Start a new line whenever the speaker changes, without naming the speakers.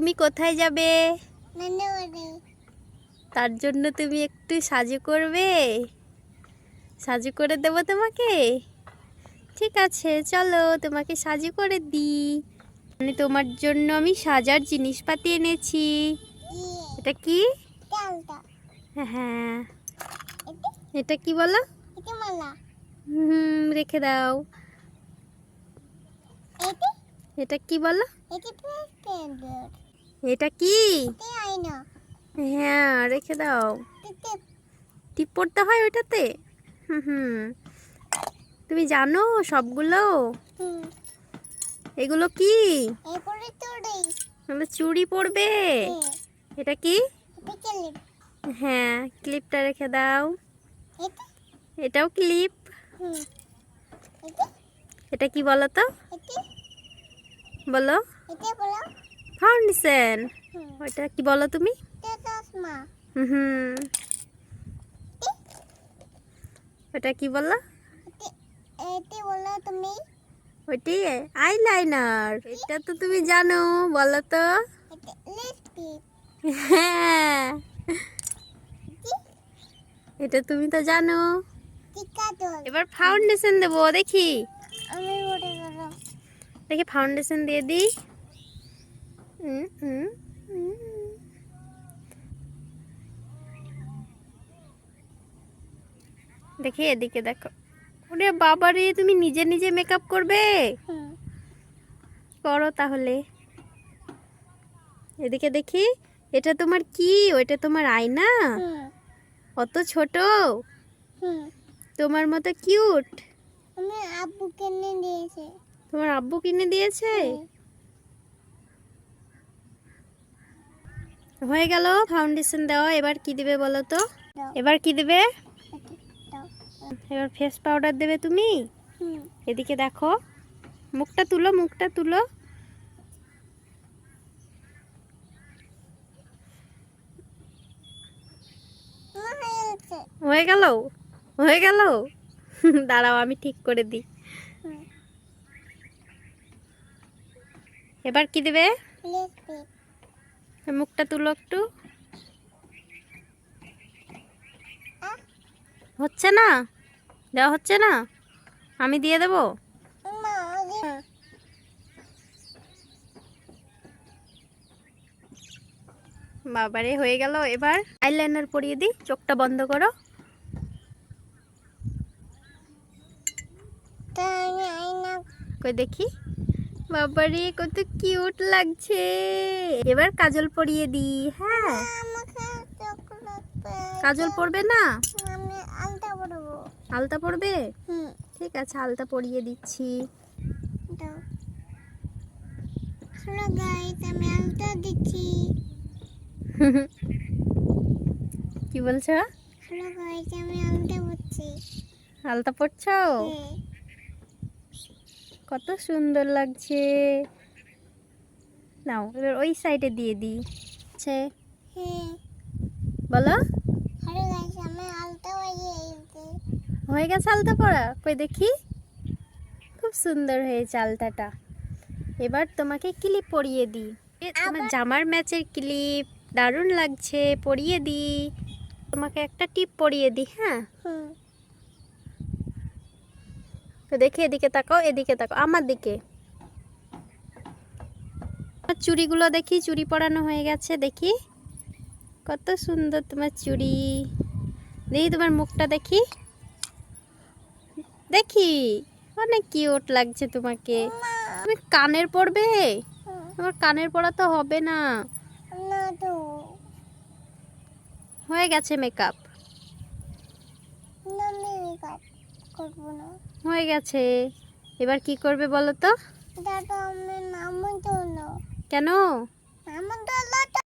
তুমি কোথায় যাবে? তার জন্য তুমি একটু সাজু করবে? সাজু করে দেব তোমাকে? ঠিক আছে চলো তোমাকে সাজু করে দিই। মানে তোমার জন্য আমি সাজার জিনিসপাতি এনেছি।
ইয়ে।
এটা কি? হ্যাঁ
এটা?
এটা কি বলো? হুম রেখে দাও।
এটা?
কি বলো?
এটা
কি? হ্যাঁ রেখে দাও। টিপ পড়তে হয় ওইটাতে? হুম হুম। তুমি জানো সবগুলো? এগুলো কি? চুড়ি পড়বে? এটা কি? হ্যাঁ ক্লিপটা রেখে দাও। এটাও ক্লিপ।
এটা?
কি বলো তো? বলো। ফাউন্ডেশন? ওইটা কি বলো তুমি? হুম ওটা কি বলল?
বলো তুমি।
ওইটি আইলাইনার। এটা তো তুমি জানো বলো তো। হ্যাঁ। এটা তুমি তো জানো। এবার ফাউন্ডেশন দেবো দেখি। দেখি ফাউন্ডেশন দিয়ে দিই। দেখি এদিকে দেখো। ওরে বাবারে তুমি নিজে নিজে মেকআপ করবে? করো তাহলে। এদিকে দেখি এটা তোমার কি? ওইটা তোমার আয়না? অত ছোট? তোমার মতো কিউট
আব্বু কিনে দিয়েছে।
তোমার আব্বু কিনে দিয়েছে? হয়ে গেল ফাউন্ডেশন দেওয়া। এবার কি দিবে বলো তো? এবার কি দেবে? এবার ফেস পাউডার দেবে তুমি? এদিকে দেখো। মুখটা তুলো মুখটা তুলো। হয়ে গেল? হয়ে গেল? দাঁড়াও আমি ঠিক করে দিই। এবার কি দেবে? মুখটা তুলো একটু। হচ্ছে না? দেওয়া হচ্ছে না? আমি দিয়ে দেবো? বাবারে, হয়ে গেল এবার। আইলাইনার পরিয়ে দিই, চোখটা বন্ধ করো। কই দেখি? বাবারে কত কিউট লাগছে। এবার কাজল পরিয়ে দিই হ্যাঁ। কাজল পরবে না?
আমি আলতা
পরবে?
হুম
ঠিক আছে আলতা পরিয়ে দিচ্ছি। কি বলছো?
আলতা পড়ছি
কত সুন্দর লাগছে। নাও এবার ওই সাইডে দিয়ে দিই। আছে
হ্যাঁ।
বলো। হয়ে গেছে আলতা পরা কই দেখি। খুব সুন্দর হয়েছে আলতাটা। এবার তোমাকে ক্লিপ পরিয়ে দিই। এ, তোমার জামার ম্যাচের ক্লিপ দারুণ লাগছে পরিয়ে দিই। তোমাকে একটা টিপ পরিয়ে দিই হ্যাঁ? তো দেখি এদিকে তাকাও এদিকে তাকাও। আমার দিকে। চুড়িগুলো দেখি চুড়ি পরানো হয়ে গেছে দেখি। কত সুন্দর তোমার চুড়ি। দেখি তোমার মুখটা দেখি। দেখি অনেক কিউট লাগছে তোমাকে। তুমি কানের পরবে?
হুম,
তোমার কানের পড়া তো হবে না। হয়ে গেছে মেকআপ
না আমি মেকআপ করব না।
হয়ে গেছে। এবার কি করবে বলো তো?
দাদা আমি নাম তো
কেন?
তো তো